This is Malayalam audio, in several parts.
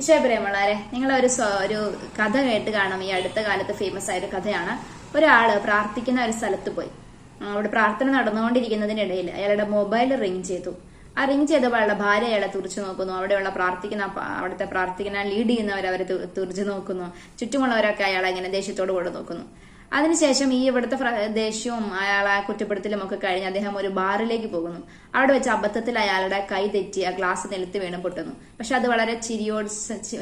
ഈശോപ്രിയമുള്ളവരെ നിങ്ങൾ ഒരു ഒരു കഥ കേട്ട് കാണും. ഈ അടുത്ത കാലത്ത് ഫേമസ് ആയ ഒരു കഥയാണ്. ഒരാൾ പ്രാർത്ഥിക്കുന്ന ഒരു സ്ഥലത്ത് പോയി. അവിടെ പ്രാർത്ഥന നടന്നുകൊണ്ടിരിക്കുന്നതിനിടയിൽ അയാളുടെ മൊബൈൽ റിങ് ചെയ്തു. ആ റിങ് ചെയ്തപ്പോൾ അയാളുടെ ഭാര്യ അയാളെ തുറച്ചു നോക്കുന്നു. അവിടെയുള്ള പ്രാർത്ഥിക്കുന്ന അവിടുത്തെ പ്രാർത്ഥിക്കുന്ന ലീഡ് ചെയ്യുന്നവർ അവരെ തുറച്ചു നോക്കുന്നു. ചുറ്റുമുള്ളവരൊക്കെ അയാൾ ഇങ്ങനെ ദേഷ്യത്തോട് കൂടെ നോക്കുന്നു. അതിനുശേഷം ഈ ഇവിടുത്തെ ദേഷ്യവും അയാളെ കുറ്റപ്പെടുത്തലും ഒക്കെ കഴിഞ്ഞ് അദ്ദേഹം ഒരു ബാറിലേക്ക് പോകുന്നു. അവിടെ വെച്ച് അബദ്ധത്തിൽ അയാളുടെ കൈ തെറ്റി ആ ഗ്ലാസ് നിലത്ത് വീണ് പൊട്ടുന്നു. പക്ഷെ അത് വളരെ ചിരിയോട്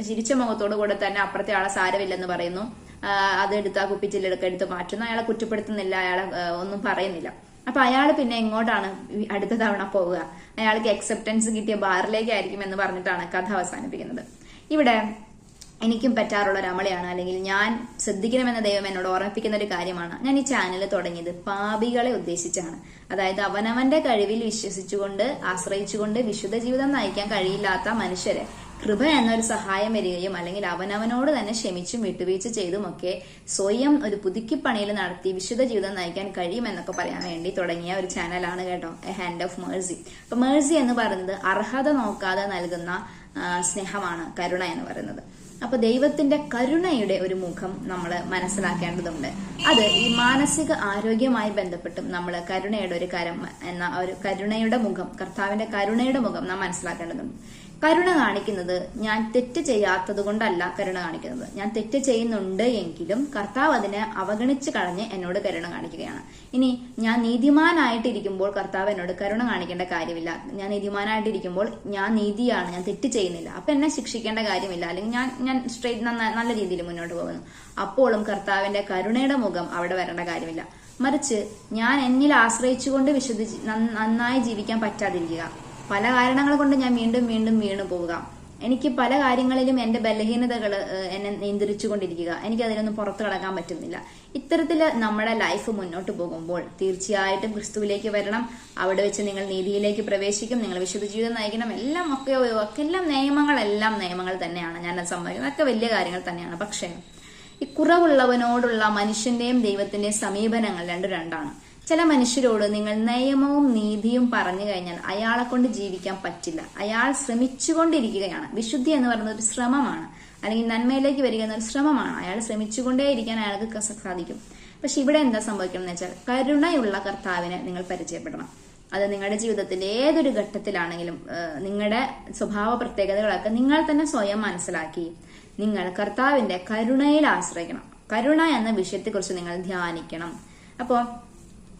ചിരിച്ച മുഖത്തോടു കൂടെ തന്നെ അപ്പുറത്തെ ആളെ സാരമില്ലെന്ന് പറയുന്നു. അത് അതെടുത്ത് ആ കുപ്പിച്ചില്ലെടുക്ക എടുത്ത് മാറ്റുന്നു. അയാളെ കുറ്റപ്പെടുത്തുന്നില്ല അയാളെ ഒന്നും പറയുന്നില്ല. അപ്പൊ അയാൾ പിന്നെ എങ്ങോട്ടാണ് അടുത്ത തവണ പോവുക? അയാൾക്ക് അക്സെപ്റ്റൻസ് കിട്ടിയ ബാറിലേക്കായിരിക്കും എന്ന് പറഞ്ഞിട്ടാണ് കഥ അവസാനിപ്പിക്കുന്നത്. ഇവിടെ എനിക്കും പറ്റാറുള്ള ഒരു അമളയാണ്. അല്ലെങ്കിൽ ഞാൻ ശ്രദ്ധിക്കണമെന്ന ദൈവം എന്നോട് ഓർമ്മിപ്പിക്കുന്ന ഒരു കാര്യമാണ്. ഞാൻ ഈ ചാനൽ തുടങ്ങിയത് പാപികളെ ഉദ്ദേശിച്ചാണ്. അതായത് അവനവന്റെ കഴിവിൽ വിശ്വസിച്ചുകൊണ്ട് ആശ്രയിച്ചുകൊണ്ട് വിശുദ്ധ ജീവിതം നയിക്കാൻ കഴിയില്ലാത്ത മനുഷ്യരെ കൃപ എന്നൊരു സഹായം വരികയും അല്ലെങ്കിൽ അവനവനോട് തന്നെ ക്ഷമിച്ചും വിട്ടുവീഴ്ച ചെയ്തുമൊക്കെ സ്വയം ഒരു പുതുക്കിപ്പണിയിൽ നടത്തി വിശുദ്ധ ജീവിതം നയിക്കാൻ കഴിയുമെന്നൊക്കെ പറയാൻ വേണ്ടി തുടങ്ങിയ ഒരു ചാനലാണ് കേട്ടോ എ ഹാൻഡ് ഓഫ് മേഴ്സി അപ്പൊ മേഴ്സി എന്ന് പറയുന്നത് അർഹത നോക്കാതെ നൽകുന്ന സ്നേഹമാണ് കരുണ എന്ന് പറയുന്നത്. അപ്പൊ ദൈവത്തിന്റെ കരുണയുടെ ഒരു മുഖം നമ്മൾ മനസ്സിലാക്കേണ്ടതുണ്ട്. അത് ഈ മാനസിക ആരോഗ്യമായി ബന്ധപ്പെട്ടും നമ്മൾ കരുണയുടെ ഒരു കരം എന്ന ഒരു കരുണയുടെ മുഖം കർത്താവിന്റെ കരുണയുടെ മുഖം നാം മനസ്സിലാക്കേണ്ടതുണ്ട്. കരുണ കാണിക്കുന്നത് ഞാൻ തെറ്റ് ചെയ്യാത്തത് കൊണ്ടല്ല കരുണ കാണിക്കുന്നത്. ഞാൻ തെറ്റ് ചെയ്യുന്നുണ്ട് എങ്കിലും കർത്താവ് അതിനെ അവഗണിച്ച് കളഞ്ഞ് എന്നോട് കരുണ കാണിക്കുകയാണ്. ഇനി ഞാൻ നീതിമാനായിട്ടിരിക്കുമ്പോൾ കർത്താവ് എന്നോട് കരുണ കാണിക്കേണ്ട കാര്യമില്ല. ഞാൻ നീതിമാനായിട്ടിരിക്കുമ്പോൾ ഞാൻ നീതിയാണ് ഞാൻ തെറ്റ് ചെയ്യുന്നില്ല. അപ്പൊ എന്നെ ശിക്ഷിക്കേണ്ട കാര്യമില്ല. അല്ലെങ്കിൽ ഞാൻ ഞാൻ സ്ട്രെയിറ്റ് നല്ല രീതിയിൽ മുന്നോട്ട് പോകുന്നു. അപ്പോഴും കർത്താവിന്റെ കരുണയുടെ മുഖം അവിടെ വരേണ്ട കാര്യമില്ല. മറിച്ച് ഞാൻ എന്നിൽ ആശ്രയിച്ചുകൊണ്ട് വിശുദ്ധ നന്നായി ജീവിക്കാൻ പറ്റാതിരിക്കുക. പല കാരണങ്ങൾ കൊണ്ട് ഞാൻ വീണ്ടും വീണ്ടും വീണു പോവുക. എനിക്ക് പല കാര്യങ്ങളിലും എന്റെ ബലഹീനതകൾ എന്നെ നിയന്ത്രിച്ചുകൊണ്ടിരിക്കുക. എനിക്ക് അതിലൊന്നും പുറത്തു കടക്കാൻ പറ്റുന്നില്ല. ഇത്തരത്തിൽ നമ്മുടെ ലൈഫ് മുന്നോട്ട് പോകുമ്പോൾ തീർച്ചയായിട്ടും ക്രിസ്തുവിലേക്ക് വരണം. അവിടെ വെച്ച് നിങ്ങൾ നീതിയിലേക്ക് പ്രവേശിക്കും. നിങ്ങൾ വിശുദ്ധ ജീവിതം നയിക്കണം. എല്ലാം ഒക്കെ എല്ലാം നിയമങ്ങളെല്ലാം നിയമങ്ങൾ തന്നെയാണ്. ഞാൻ അത് സമ്മതിക്കുന്നത് അതൊക്കെ വലിയ കാര്യങ്ങൾ തന്നെയാണ്. പക്ഷേ ഈ കുറവുള്ളവനോടുള്ള മനുഷ്യന്റെയും ദൈവത്തിന്റെയും സമീപനങ്ങൾ രണ്ടു രണ്ടാണ്. ചില മനുഷ്യരോട് നിങ്ങൾ നിയമവും നീതിയും പറഞ്ഞു കഴിഞ്ഞാൽ അയാളെ കൊണ്ട് ജീവിക്കാൻ പറ്റില്ല. അയാൾ ശ്രമിച്ചുകൊണ്ടിരിക്കുകയാണ്. വിശുദ്ധി എന്ന് പറയുന്നത് ഒരു ശ്രമമാണ്. അല്ലെങ്കിൽ നന്മയിലേക്ക് വരിക എന്നൊരു ശ്രമമാണ്. അയാൾ ശ്രമിച്ചുകൊണ്ടേയിരിക്കാൻ അയാൾക്ക് സാധിക്കും. പക്ഷെ ഇവിടെ എന്താ സംഭവിക്കണം എന്ന് വെച്ചാൽ കരുണയുള്ള കർത്താവിനെ നിങ്ങൾ പരിചയപ്പെടണം. അത് നിങ്ങളുടെ ജീവിതത്തിന്റെ ഏതൊരു ഘട്ടത്തിലാണെങ്കിലും നിങ്ങളുടെ സ്വഭാവ പ്രത്യേകതകളൊക്കെ നിങ്ങൾ തന്നെ സ്വയം മനസ്സിലാക്കി നിങ്ങൾ കർത്താവിന്റെ കരുണയിൽ ആശ്രയിക്കണം. കരുണ എന്ന വിഷയത്തെക്കുറിച്ച് നിങ്ങൾ ധ്യാനിക്കണം. അപ്പോൾ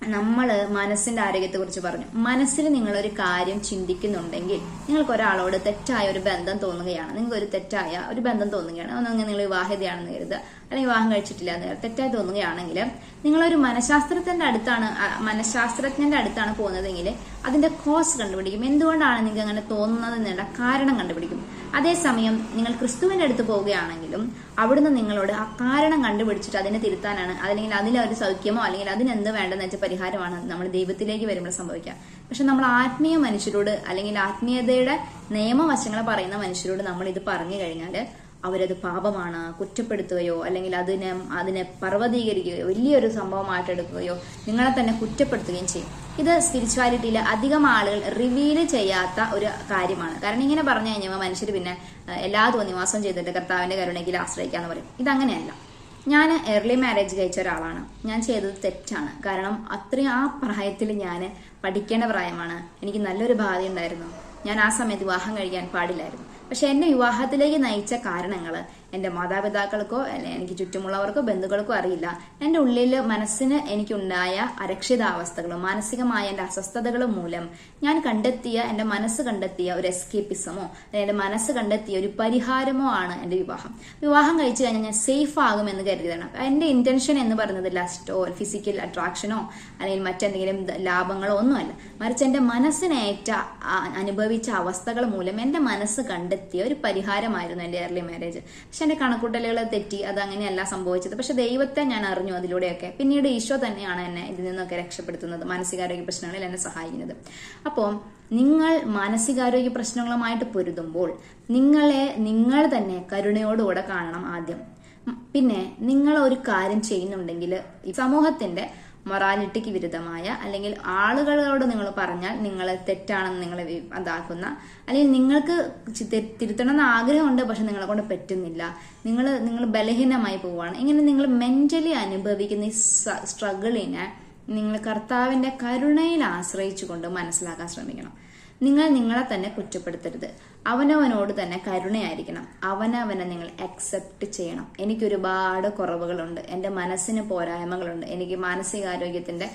നമ്മൾ മനസ്സിന്റെ ആരോഗ്യത്തെ കുറിച്ച് പറഞ്ഞു. മനസ്സിൽ നിങ്ങൾ ഒരു കാര്യം ചിന്തിക്കുന്നുണ്ടെങ്കിൽ നിങ്ങൾക്ക് ഒരാളോട് തെറ്റായ ഒരു ബന്ധം തോന്നുകയാണ്. നിങ്ങൾക്ക് ഒരു തെറ്റായ ഒരു ബന്ധം തോന്നുകയാണ്. ഒന്നെങ്കിൽ നിങ്ങൾ വിവാഹിതയാണെന്ന് കരുതുക. അല്ലെങ്കിൽ വിവാഹം കഴിച്ചിട്ടില്ല എന്ന് കരുതുക. തെറ്റായി തോന്നുകയാണെങ്കിൽ നിങ്ങളൊരു മനഃശാസ്ത്രത്തിന്റെ അടുത്താണ് മനഃശാസ്ത്രജ്ഞന്റെ അടുത്താണ് പോകുന്നതെങ്കിൽ അതിന്റെ കോസ് കണ്ടുപിടിക്കും. എന്തുകൊണ്ടാണ് നിങ്ങൾക്ക് അങ്ങനെ തോന്നുന്നത് എന്നുള്ള കാരണം കണ്ടുപിടിക്കും. അതേസമയം നിങ്ങൾ ക്രിസ്തുവിന്റെ അടുത്ത് പോവുകയാണെങ്കിലും അവിടുന്ന് നിങ്ങളോട് ആ കാരണം കണ്ടുപിടിച്ചിട്ട് അതിനെ തിരുത്താനാണ്. അല്ലെങ്കിൽ അതിലൊരു സൗഖ്യമോ അല്ലെങ്കിൽ അതിനെന്ത് വേണ്ടെന്ന് വെച്ച പരിഹാരമാണ് നമ്മൾ ദൈവത്തിലേക്ക് വരുമ്പോൾ സംഭവിക്കുക. പക്ഷെ നമ്മൾ ആത്മീയ മനുഷ്യരോട് അല്ലെങ്കിൽ ആത്മീയതയുടെ നിയമവശങ്ങൾ പറയുന്ന മനുഷ്യരോട് നമ്മൾ ഇത് പറഞ്ഞു കഴിഞ്ഞാൽ അവരത് പാപമാണ് കുറ്റപ്പെടുത്തുകയോ അല്ലെങ്കിൽ അതിനെ അതിനെ പർവതീകരിക്കുകയോ വലിയൊരു സംഭവമായിട്ട് എടുക്കുകയോ നിങ്ങളെ തന്നെ കുറ്റപ്പെടുത്തുകയും ചെയ്യും. ഇത് സ്പിരിച്വാലിറ്റിയിൽ അധികം ആളുകൾ റിവീൽ ചെയ്യാത്ത ഒരു കാര്യമാണ്. കാരണം ഇങ്ങനെ പറഞ്ഞു കഴിഞ്ഞാൽ മനുഷ്യർ പിന്നെ എല്ലാ തോന്നിവാസം ചെയ്തിട്ട് കർത്താവിന്റെ കരുണയ്ക്ക് ആശ്രയിക്കാന്ന് പറയും. ഇതങ്ങനെയല്ല. ഞാൻ ഏർലി മാരേജ് കഴിച്ച ഒരാളാണ്. ഞാൻ ചെയ്തത് തെറ്റാണ്. കാരണം അത്രയും ആ പ്രായത്തിൽ ഞാൻ പഠിക്കേണ്ട പ്രായമാണ്. എനിക്ക് നല്ലൊരു ഭാവി ഉണ്ടായിരുന്നു. ഞാൻ ആ സമയത്ത് വിവാഹം കഴിക്കാൻ പാടില്ലായിരുന്നു. പക്ഷെ എന്നെ വിവാഹത്തിലേക്ക് നയിച്ച കാരണങ്ങൾ എന്റെ മാതാപിതാക്കൾക്കോ എനിക്ക് ചുറ്റുമുള്ളവർക്കോ ബന്ധുക്കൾക്കോ അറിയില്ല. എന്റെ ഉള്ളിൽ മനസ്സിന് എനിക്കുണ്ടായ അരക്ഷിതാവസ്ഥകളും മാനസികമായ എന്റെ അസ്വസ്ഥതകളും മൂലം ഞാൻ കണ്ടെത്തിയ എന്റെ മനസ്സ് കണ്ടെത്തിയ ഒരു എസ്കേപ്പിസമോ എന്റെ മനസ്സ് കണ്ടെത്തിയ ഒരു പരിഹാരമോ ആണ് എന്റെ വിവാഹം. വിവാഹം കഴിച്ചു കഴിഞ്ഞാൽ ഞാൻ സേഫ് ആകും എന്ന് കരുതിയതാണ് എന്റെ ഇന്റൻഷൻ എന്ന് പറയുന്നത് ലസ്റ്റോ ഫിസിക്കൽ അട്രാക്ഷനോ അല്ലെങ്കിൽ മറ്റെന്തെങ്കിലും ലാഭങ്ങളോ ഒന്നുമല്ല. മറിച്ച് എന്റെ മനസ്സിനേറ്റ അനുഭവിച്ച അവസ്ഥകൾ മൂലം എന്റെ മനസ്സ് കണ്ടെത്തിയ ഒരു പരിഹാരമായിരുന്നു എന്റെ ഏർലി മാരേജ് പക്ഷെ എന്റെ കണക്കൂട്ടലുകൾ തെറ്റി അത് അങ്ങനെയല്ല സംഭവിച്ചത്. പക്ഷെ ദൈവത്തെ ഞാൻ അറിഞ്ഞു അതിലൂടെയൊക്കെ. പിന്നീട് ഈശോ തന്നെയാണ് എന്നെ ഇതിൽ നിന്നൊക്കെ രക്ഷപ്പെടുത്തുന്നത് മാനസികാരോഗ്യ പ്രശ്നങ്ങളിൽ എന്നെ സഹായിക്കുന്നത്. അപ്പോൾ നിങ്ങൾ മാനസികാരോഗ്യ പ്രശ്നങ്ങളുമായിട്ട് പൊരുതുമ്പോൾ നിങ്ങളെ നിങ്ങൾ തന്നെ കരുണയോടുകൂടെ കാണണം ആദ്യം. പിന്നെ നിങ്ങൾ ഒരു കാര്യം ചെയ്യുന്നുണ്ടെങ്കിൽ സമൂഹത്തിന്റെ മൊറാലിറ്റിക്ക് വിരുദ്ധമായ അല്ലെങ്കിൽ ആളുകളോട് നിങ്ങൾ പറഞ്ഞാൽ നിങ്ങൾ തെറ്റാണെന്ന് നിങ്ങൾ അതാക്കുന്ന അല്ലെങ്കിൽ നിങ്ങൾക്ക് തിരുത്തണം എന്ന് ആഗ്രഹമുണ്ട് പക്ഷെ നിങ്ങളെ കൊണ്ട് പറ്റുന്നില്ല. നിങ്ങൾ നിങ്ങൾ ബലഹീനമായി പോവുകയാണ്. ഇങ്ങനെ നിങ്ങൾ മെന്റലി അനുഭവിക്കുന്ന ഈ സ്ട്രഗിളിനെ നിങ്ങൾ കർത്താവിന്റെ കരുണയിൽ ആശ്രയിച്ചുകൊണ്ട് മനസ്സിലാക്കാൻ ശ്രമിക്കണം. നിങ്ങൾ നിങ്ങളെ തന്നെ കുറ്റപ്പെടുത്തരുത്. അവനവനോട് തന്നെ കരുണയായിരിക്കണം. അവനവനെ നിങ്ങൾ അക്സെപ്റ്റ് ചെയ്യണം. എനിക്ക് ഒരുപാട് കുറവുകളുണ്ട്. എന്റെ മനസ്സിന് പോരായ്മകളുണ്ട്. എനിക്ക് മാനസികാരോഗ്യത്തിന്റെ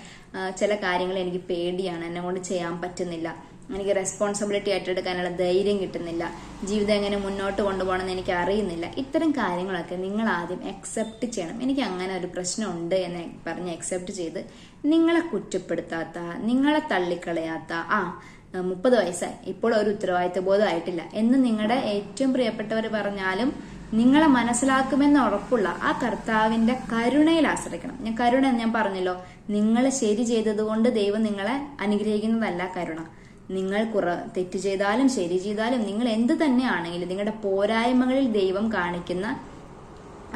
ചില കാര്യങ്ങൾ എനിക്ക് പേടിയാണ്. എന്നെ കൊണ്ട് ചെയ്യാൻ പറ്റുന്നില്ല. എനിക്ക് റെസ്പോൺസിബിലിറ്റി ഏറ്റെടുക്കാനുള്ള ധൈര്യം കിട്ടുന്നില്ല. ജീവിതം എങ്ങനെ മുന്നോട്ട് കൊണ്ടുപോകണമെന്ന് എനിക്ക് അറിയുന്നില്ല. ഇത്തരം കാര്യങ്ങളൊക്കെ നിങ്ങൾ ആദ്യം അക്സെപ്റ്റ് ചെയ്യണം. എനിക്ക് അങ്ങനെ ഒരു പ്രശ്നമുണ്ട് എന്ന് പറഞ്ഞ് അക്സെപ്റ്റ് ചെയ്ത് നിങ്ങളെ കുറ്റപ്പെടുത്താത്ത നിങ്ങളെ തള്ളിക്കളയാത്ത ആ മുപ്പത് വയസ്സായി. ഇപ്പോൾ ഒരു ഉത്തരവാദിത്വ ബോധം ആയിട്ടില്ല എന്ന് നിങ്ങളുടെ ഏറ്റവും പ്രിയപ്പെട്ടവർ പറഞ്ഞാലും നിങ്ങളെ മനസ്സിലാക്കുമെന്ന് ഉറപ്പുള്ള ആ കർത്താവിന്റെ കരുണയിൽ ആശ്രയിക്കണം. ഞാൻ കരുണ എന്ന് ഞാൻ പറഞ്ഞല്ലോ. നിങ്ങൾ ശരി ചെയ്തതുകൊണ്ട് ദൈവം നിങ്ങളെ അനുഗ്രഹിക്കുന്നതല്ല കരുണ. നിങ്ങൾ കുറ തെറ്റ് ചെയ്താലും ശരി ചെയ്താലും നിങ്ങൾ എന്ത് തന്നെയാണെങ്കിലും നിങ്ങളുടെ പോരായ്മകളിൽ ദൈവം കാണിക്കുന്ന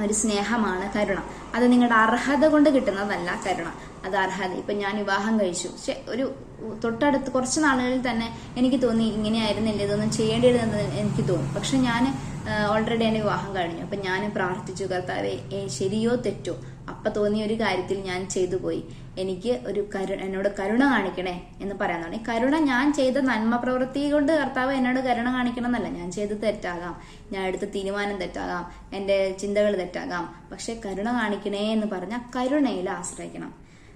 ഒരു സ്നേഹമാണ് കരുണ. അത് നിങ്ങളുടെ അർഹത കൊണ്ട് കിട്ടുന്നതല്ല കരുണ. അത് അർഹത. ഇപ്പൊ ഞാൻ വിവാഹം കഴിച്ചു. പക്ഷെ ഒരു തൊട്ടടുത്ത് കുറച്ച് നാളുകളിൽ തന്നെ എനിക്ക് തോന്നി ഇങ്ങനെയായിരുന്നില്ല ഇതൊന്നും ചെയ്യേണ്ടിയിരുന്നത് എനിക്ക് തോന്നും. പക്ഷെ ഞാൻ ഓൾറെഡി എന്റെ വിവാഹം കഴിഞ്ഞു. അപ്പൊ ഞാൻ പ്രാർത്ഥിച്ചു കർത്താവെ ശരിയോ തെറ്റോ? അപ്പൊ തോന്നിയ ഒരു കാര്യത്തിൽ ഞാൻ ചെയ്തു പോയി. എനിക്ക് ഒരു കരു എന്നോട് കരുണ കാണിക്കണേ എന്ന് പറയാൻ ഈ കരുണ ഞാൻ ചെയ്ത നന്മ പ്രവൃത്തി കൊണ്ട് കർത്താവ് എന്നോട് കരുണ കാണിക്കണം എന്നല്ല ഞാൻ ചെയ്ത് തെറ്റാകാം. ഞാൻ എടുത്ത തീരുമാനം തെറ്റാകാം. എന്റെ ചിന്തകൾ തെറ്റാകാം. പക്ഷെ കരുണ കാണിക്കണേ എന്ന് പറഞ്ഞ കരുണയിൽ ആശ്രയിക്കണം.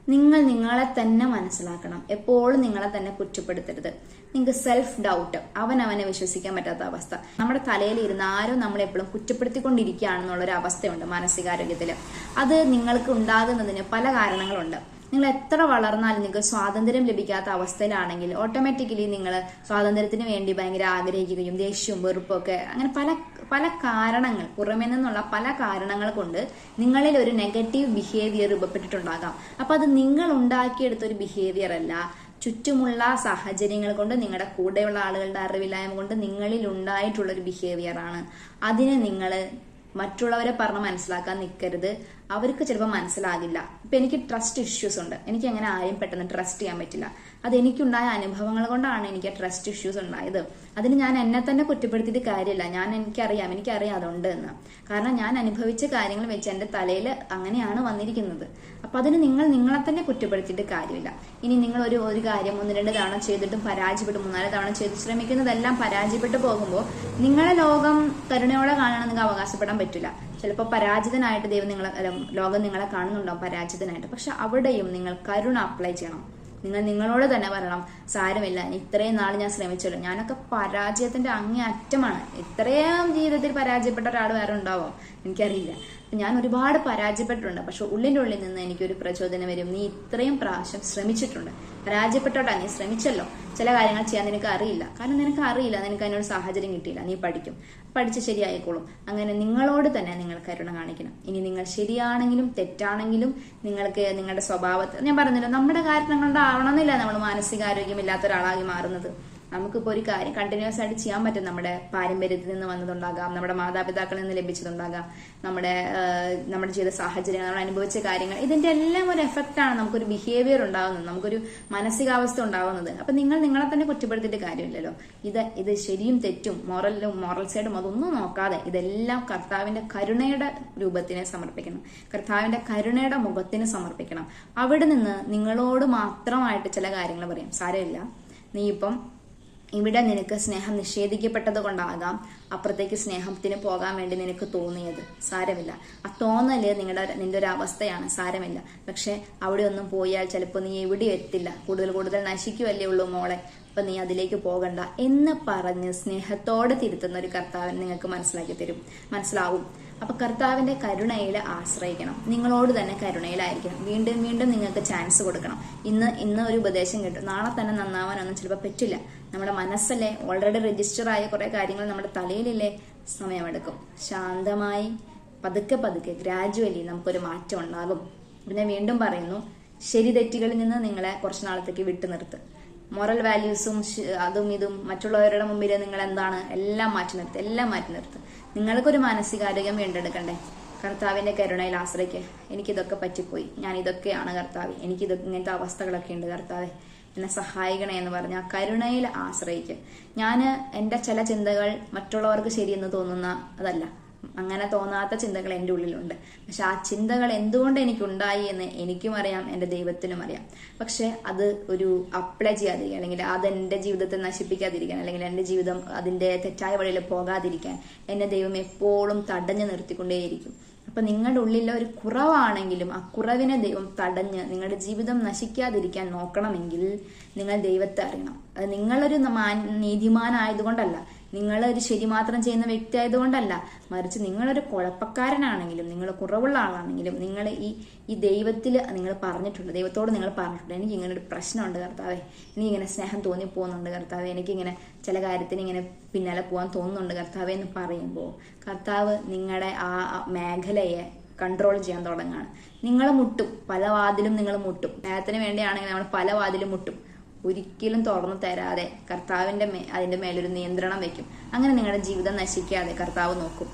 നിങ്ങൾ നിങ്ങളെ തന്നെ മനസ്സിലാക്കണം. എപ്പോഴും നിങ്ങളെ തന്നെ കുറ്റപ്പെടുത്തരുത്. നിങ്ങൾക്ക് സെൽഫ് ഡൗട്ട് അവൻ അവനെ വിശ്വസിക്കാൻ പറ്റാത്ത അവസ്ഥ. നമ്മുടെ തലയിൽ ഇരുന്ന് ആരും നമ്മളെ എപ്പോഴും കുറ്റപ്പെടുത്തിക്കൊണ്ടിരിക്കുകയാണെന്നുള്ളൊരു അവസ്ഥയുണ്ട് മാനസികാരോഗ്യത്തിൽ അത് നിങ്ങൾക്ക് ഉണ്ടാകുന്നതിന് പല കാരണങ്ങളുണ്ട്. നിങ്ങൾ എത്ര വളർന്നാലും നിങ്ങൾക്ക് സ്വാതന്ത്ര്യം ലഭിക്കാത്ത അവസ്ഥയിലാണെങ്കിൽ ഓട്ടോമാറ്റിക്കലി നിങ്ങൾ സ്വാതന്ത്ര്യത്തിന് വേണ്ടി ഭയങ്കര ആഗ്രഹിക്കുകയും ദേഷ്യവും വെറുപ്പും ഒക്കെ അങ്ങനെ പല പല കാരണങ്ങൾ പുറമേ നിന്നുള്ള പല കാരണങ്ങൾ കൊണ്ട് നിങ്ങളിൽ ഒരു നെഗറ്റീവ് ബിഹേവിയർ രൂപപ്പെട്ടിട്ടുണ്ടാകാം. അപ്പൊ അത് നിങ്ങൾ ഉണ്ടാക്കിയെടുത്ത ഒരു ബിഹേവിയർ അല്ല. ചുറ്റുമുള്ള സാഹചര്യങ്ങൾ കൊണ്ട് നിങ്ങളുടെ കൂടെയുള്ള ആളുകളുടെ അറിവില്ലായ്മ കൊണ്ട് നിങ്ങളിൽ ഉണ്ടായിട്ടുള്ള ഒരു ബിഹേവിയർ ആണ്. അതിനെ നിങ്ങൾ മറ്റുള്ളവരെ പറഞ്ഞ് മനസ്സിലാക്കാൻ നിൽക്കരുത് അവർക്ക് ചിലപ്പോൾ മനസ്സിലാകില്ല. ഇപ്പൊ എനിക്ക് ട്രസ്റ്റ് ഇഷ്യൂസ് ഉണ്ട്. എനിക്ക് അങ്ങനെ ആരെയും പെട്ടെന്ന് ട്രസ്റ്റ് ചെയ്യാൻ പറ്റില്ല. അത് എനിക്കുണ്ടായ അനുഭവങ്ങൾ കൊണ്ടാണ് എനിക്ക് ട്രസ്റ്റ് ഇഷ്യൂസ് ഉണ്ടായത്. അതിന് ഞാൻ എന്നെ തന്നെ കുറ്റപ്പെടുത്തിയിട്ട് കാര്യമില്ല. ഞാൻ എനിക്കറിയാം. എനിക്കറിയാം അതുണ്ട് എന്ന്. കാരണം ഞാൻ അനുഭവിച്ച കാര്യങ്ങൾ വെച്ച് എന്റെ തലയിൽ അങ്ങനെയാണ് വന്നിരിക്കുന്നത്. അപ്പൊ അതിന് നിങ്ങൾ നിങ്ങളെ തന്നെ കുറ്റപ്പെടുത്തിയിട്ട് കാര്യമില്ല. ഇനി നിങ്ങൾ ഒരു ഒരു കാര്യം ഒന്ന് രണ്ട് തവണ ചെയ്തിട്ടും പരാജയപ്പെട്ടു മൂന്നാൽ തവണ ചെയ്ത് ശ്രമിക്കുന്നതെല്ലാം പരാജയപ്പെട്ടു പോകുമ്പോൾ നിങ്ങളെ ലോകം കരുണയോടെ കാണാൻ നിങ്ങൾക്ക് അവകാശപ്പെടാൻ പറ്റില്ല. ചിലപ്പോൾ പരാജിതനായിട്ട് ദൈവം നിങ്ങളെ ലോകം നിങ്ങളെ കാണുന്നുണ്ടാവും പരാജിതനായിട്ട്. പക്ഷെ അവിടെയും നിങ്ങൾ കരുണ അപ്ലൈ ചെയ്യണം. നിങ്ങൾ നിങ്ങളോട് തന്നെ പറയണം സാരമില്ല ഇത്രയും നാൾ ഞാൻ ശ്രമിച്ചല്ലോ ഞാനൊക്കെ പരാജയത്തിന്റെ അങ്ങേ അറ്റമാണ്. ഇത്രയും ജീവിതത്തിൽ പരാജയപ്പെട്ട ഒരാൾ വേറെ ഉണ്ടാവോ? എനിക്കറിയില്ല. ഞാൻ ഒരുപാട് പരാജയപ്പെട്ടിട്ടുണ്ട്. പക്ഷെ ഉള്ളിന്റെ ഉള്ളിൽ നിന്ന് എനിക്കൊരു പ്രചോദനം വരും. നീ ഇത്രയും പ്രാവശ്യം ശ്രമിച്ചിട്ടുണ്ട്. പരാജയപ്പെട്ടോട്ടാ നീ ശ്രമിച്ചല്ലോ. ചില കാര്യങ്ങൾ ചെയ്യാൻ നിനക്ക് അറിയില്ല. കാരണം നിനക്ക് അറിയില്ല. നിനക്ക് അതിനൊരു സാഹചര്യം കിട്ടിയില്ല. നീ പഠിക്കും. പഠിച്ച് ശരിയായിക്കോളും. അങ്ങനെ നിങ്ങളോട് തന്നെ നിങ്ങൾ കരുണ കാണിക്കണം. ഇനി നിങ്ങൾ ശരിയാണെങ്കിലും തെറ്റാണെങ്കിലും നിങ്ങൾക്ക് നിങ്ങളുടെ സ്വഭാവത്തെ ഞാൻ പറഞ്ഞില്ല നമ്മുടെ കാരണങ്ങളുടെ ആവണമെന്നില്ല നമ്മൾ മാനസികാരോഗ്യമില്ലാത്ത ഒരാളായി മാറുന്നത്. നമുക്കിപ്പോൾ ഒരു കാര്യം കണ്ടിന്യൂസ് ആയിട്ട് ചെയ്യാൻ പറ്റും. നമ്മുടെ പാരമ്പര്യത്തിൽ നിന്ന് വന്നതുണ്ടാകാം. നമ്മുടെ മാതാപിതാക്കളിൽ നിന്ന് ലഭിച്ചതുണ്ടാകാം. നമ്മുടെ നമ്മുടെ ചെയ്ത സാഹചര്യങ്ങൾ നമ്മൾ അനുഭവിച്ച കാര്യങ്ങൾ ഇതിന്റെ എല്ലാം ഒരു എഫക്റ്റ് ആണ് നമുക്കൊരു ബിഹേവിയർ ഉണ്ടാകുന്നത് നമുക്കൊരു മാനസികാവസ്ഥ ഉണ്ടാകുന്നത് അപ്പൊ നിങ്ങൾ നിങ്ങളെ തന്നെ കുറ്റപ്പെടുത്തിയിട്ട് കാര്യമില്ലല്ലോ. ഇത് ഇത് ശരിയും തെറ്റും മോറലും മോറൽ സൈഡും അതൊന്നും നോക്കാതെ ഇതെല്ലാം കർത്താവിന്റെ കരുണയുടെ രൂപത്തിനെ സമർപ്പിക്കണം. കർത്താവിന്റെ കരുണയുടെ മുഖത്തിന് സമർപ്പിക്കണം. അവിടെ നിന്ന് നിങ്ങളോട് മാത്രമായിട്ട് ചില കാര്യങ്ങൾ പറയും. സാരമില്ല. നീ ഇപ്പം ഇവിടെ നിനക്ക് സ്നേഹം നിഷേധിക്കപ്പെട്ടത് കൊണ്ടാകാം. അപ്പുറത്തേക്ക് സ്നേഹത്തിന് പോകാൻ വേണ്ടി നിനക്ക് തോന്നിയത്. സാരമില്ല. ആ തോന്നൽ നിങ്ങളുടെ നിന്റെ ഒരു അവസ്ഥയാണ്. സാരമില്ല. പക്ഷെ അവിടെ ഒന്നും പോയാൽ ചിലപ്പോൾ നീ എവിടെ എത്തില്ല. കൂടുതൽ കൂടുതൽ നശിക്കുമല്ലേ ഉള്ളൂ മോളെ. അപ്പൊ നീ അതിലേക്ക് പോകണ്ട എന്ന് പറഞ്ഞ് സ്നേഹത്തോടെ തിരുത്തുന്ന ഒരു കർത്താവിന് നിങ്ങൾക്ക് മനസ്സിലാക്കി തരും. മനസ്സിലാവും? അപ്പൊ കർത്താവിന്റെ കരുണയിൽ ആശ്രയിക്കണം. നിങ്ങളോട് തന്നെ കരുണയിലായിരിക്കണം. വീണ്ടും വീണ്ടും നിങ്ങൾക്ക് ചാൻസ് കൊടുക്കണം. ഇന്ന് ഇന്ന് ഒരു ഉപദേശം കിട്ടും. നാളെ തന്നെ നന്നാവാനൊന്നും ചിലപ്പോൾ പറ്റില്ല. നമ്മുടെ മനസ്സല്ലേ? ഓൾറെഡി രജിസ്റ്റർ ആയ കുറെ കാര്യങ്ങൾ നമ്മുടെ തലയിലില്ലേ? സമയമെടുക്കും. ശാന്തമായി പതുക്കെ പതുക്കെ ഗ്രാജുവലി നമുക്കൊരു മാറ്റം ഉണ്ടാകും. പിന്നെ വീണ്ടും പറയുന്നു ശരി തെറ്റുകളിൽ നിന്ന് നിങ്ങളെ കുറച്ചു നാളത്തേക്ക് വിട്ടു നിർത്ത് മോറൽ വാല്യൂസും അതും ഇതും മറ്റുള്ളവരുടെ മുമ്പിൽ നിങ്ങൾ എന്താണ് എല്ലാം മാറ്റി നിർത്തുക എല്ലാം മാറ്റി നിർത്തുക നിങ്ങൾക്കൊരു മാനസികാരോഗ്യം വീണ്ടെടുക്കണ്ടേ? കർത്താവിന്റെ കരുണയിൽ ആശ്രയിക്കുക എനിക്കിതൊക്കെ പറ്റിപ്പോയി. ഞാൻ ഇതൊക്കെയാണ് കർത്താവ്. എനിക്കിത് ഇങ്ങനത്തെ അവസ്ഥകളൊക്കെ ഉണ്ട് കർത്താവെ. എന്നെ സഹായിക്കണേ എന്ന് പറഞ്ഞ കരുണയിൽ ആശ്രയിക്കുക ഞാൻ എന്റെ ചില ചിന്തകൾ മറ്റുള്ളവർക്ക് ശരിയെന്ന് തോന്നുന്ന അതല്ല. അങ്ങനെ തോന്നാത്ത ചിന്തകൾ എന്റെ ഉള്ളിലുണ്ട്. പക്ഷെ ആ ചിന്തകൾ എന്തുകൊണ്ട് എനിക്കുണ്ടായി എന്ന് എനിക്കും അറിയാം എന്റെ ദൈവത്തിനും അറിയാം. പക്ഷെ അത് ഒരു അപ്ലൈ ചെയ്യാതിരിക്കാൻ അല്ലെങ്കിൽ അത് എന്റെ ജീവിതത്തെ നശിപ്പിക്കാതിരിക്കാൻ അല്ലെങ്കിൽ എന്റെ ജീവിതം അതിന്റെ തെറ്റായ വഴിയിൽ പോകാതിരിക്കാൻ എന്നെ ദൈവം എപ്പോഴും തടഞ്ഞു നിർത്തിക്കൊണ്ടേയിരിക്കും. അപ്പൊ നിങ്ങളുടെ ഉള്ളിലെ ഒരു കുറവാണെങ്കിലും ആ കുറവിനെ ദൈവം തടഞ്ഞ് നിങ്ങളുടെ ജീവിതം നശിക്കാതിരിക്കാൻ നോക്കണമെങ്കിൽ നിങ്ങൾ ദൈവത്തെ അറിയണം. അത് നിങ്ങളൊരു മാൻ- നീതിമാനായതുകൊണ്ടല്ല നിങ്ങളൊരു ശരി മാത്രം ചെയ്യുന്ന വ്യക്തി ആയതുകൊണ്ടല്ല മറിച്ച് നിങ്ങളൊരു കുഴപ്പക്കാരനാണെങ്കിലും നിങ്ങൾ കുറവുള്ള ആളാണെങ്കിലും നിങ്ങൾ ഈ ഈ ദൈവത്തിൽ നിങ്ങൾ പറഞ്ഞിട്ടുണ്ട്. ദൈവത്തോട് നിങ്ങൾ പറഞ്ഞിട്ടുണ്ട്. എനിക്ക് ഇങ്ങനെ ഒരു പ്രശ്നമുണ്ട് കർത്താവേ. എനിക്ക് ഇങ്ങനെ സ്നേഹം തോന്നി പോകുന്നുണ്ട് കർത്താവെ. എനിക്കിങ്ങനെ ചില കാര്യത്തിന് ഇങ്ങനെ പിന്നാലെ പോകാൻ തോന്നുന്നുണ്ട് കർത്താവേ എന്ന് പറയുമ്പോൾ കർത്താവ് നിങ്ങളുടെ ആ മേഖലയെ കൺട്രോൾ ചെയ്യാൻ തുടങ്ങാണ് നിങ്ങൾ മുട്ടും. പല വാതിലും നിങ്ങൾ മുട്ടും. സ്നേഹത്തിന് വേണ്ടിയാണെങ്കിൽ നമ്മൾ പല വാതിലും മുട്ടും. ഒരിക്കലും തുറന്നു തരാതെ കർത്താവിന്റെ അതിന്റെ മേലൊരു നിയന്ത്രണം വെക്കും. അങ്ങനെ നിങ്ങളുടെ ജീവിതം നശിക്കാതെ കർത്താവ് നോക്കും.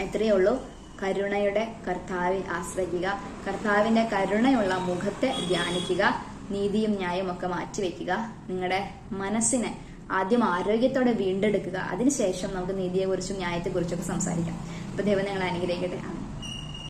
എത്രയേ ഉള്ളൂ. കരുണയുടെ കർത്താവിൽ ആശ്രയിക്കുക. കർത്താവിന്റെ കരുണയുള്ള മുഖത്തെ ധ്യാനിക്കുക. നീതിയും ന്യായവും ഒക്കെ മാറ്റിവെക്കുക നിങ്ങളുടെ മനസ്സിനെ ആദ്യം ആരോഗ്യത്തോടെ വീണ്ടെടുക്കുക. അതിനുശേഷം നമുക്ക് നീതിയെക്കുറിച്ചും ന്യായത്തെക്കുറിച്ചും ഒക്കെ സംസാരിക്കാം. അപ്പൊ ദൈവം നിങ്ങളെ അനുഗ്രഹിക്കട്ടെ.